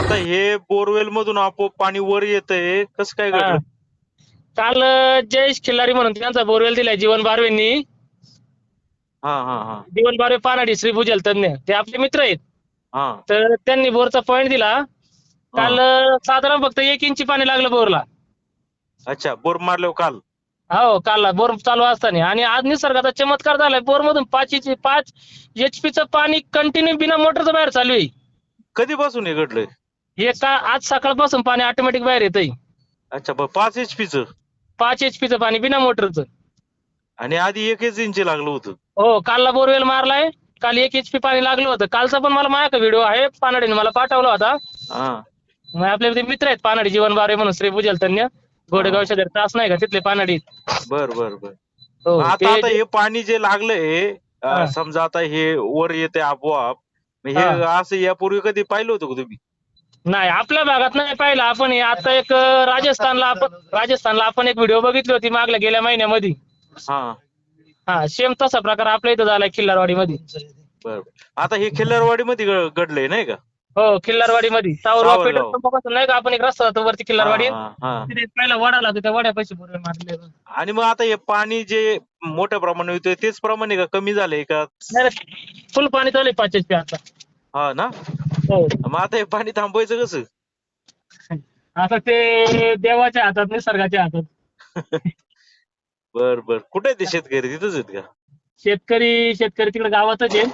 आता हे बोरवेल मधून आपोआप पाणी वर येतंय. कसं काय. घडलं? काल अं, जयेश खिल्लारी म्हणून त्यांचा बोरवेल दिलाय जीवन बारवेंनी. हा हा हा. जीवन बारवे पानाडी श्री भूजल तज्ञ. ते आपले मित्र आहेत. हा. तर त्यांनी बोरचा पॉईंट दिला. काल अं, साधारण फक्त एक इंची पाणी लागलं बोरला. अच्छा बोर मारल्यावर काल? हो काल बोर चालू असताना. आणि आज निसर्गाचा चमत्कार झालाय. बोर मधून पाच इंची पाच HP चं पाणी कंटिन्यू बिना मोटरचं बाहेर चालू आहे. कधीपासून हे घडलंय? हे का आज सकाळपासून पाणी ऑटोमॅटिक बाहेर येतंय. अच्छा पाच एच च? पाच HP चं पाणी बिना मोटरचं. आणि आधी एकच इंच लागलं होतं. हो कालला बोरवेल मारलाय काल एक एचपी पाणी लागलं होतं. कालचा पण मला माझ्या व्हिडिओ आहे पानाडीने मला पाठवला होता. हा. मग आपले ते मित्र आहेत पानाडी जीवन बारे म्हणून श्री भूजल तज्ञ घोडेगाव शेजारी तास नाही का तिथले पानाडी? बर बर बर. हो आता ते- आता हे पाणी जे लागलंय अं, हा. समजा आता हे वर येते आपोआप. मग हे. असं यापूर्वी कधी पाहिलं होतं का तुम्ही? नाही आपल्या भागात नाही पाहिलं. आपण हे आता एक राजस्थानला आपण राजस्थानला आपण एक व्हिडिओ बघितली होती मागल्या गेल्या महिन्यामध्ये. हा. हा सेम तसा प्रकार आपल्या इथं झालाय खिल्लारवाडी मध्ये. आता हे खिल्लारवाडी मध्ये घडलंय नाही का? हो खिल्लारवाडी मध्ये सावरगाव. पेट्रोल पंपापासून नाही का आपण एक रस्ता जातो वरती खिल्लारवाडी. हा, हा, हा. तिथे पहिला वडा लागतो त्या वड्या पैसे बोरवेल मारले. आणि मग आता हे पाणी जे मोठ्या प्रमाणात येतोय तेच प्रमाणे का कमी झालंय का? फुल पाणी चालू आहे पाच एचपी आता. हा ना? हो मग आता हे पाणी थांबवायचं कसं? आता ते देवाच्या हातात निसर्गाच्या हातात. बर बर. कुठे आहे ते शेतकरी? तिथंच आहेत का? शेतकरी शेतकरी तिकडे गावातच आहे.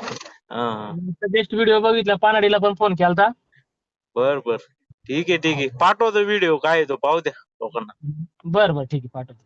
हा हा. बेस्ट व्हिडिओ बघितला पानाडीला पण फोन केलता. बर बर. ठीक आहे ठीक आहे. पाठवतो व्हिडिओ काय आहे तो? पाहू द्या लोकांना. बर बर. ठीक आहे पाठवतो.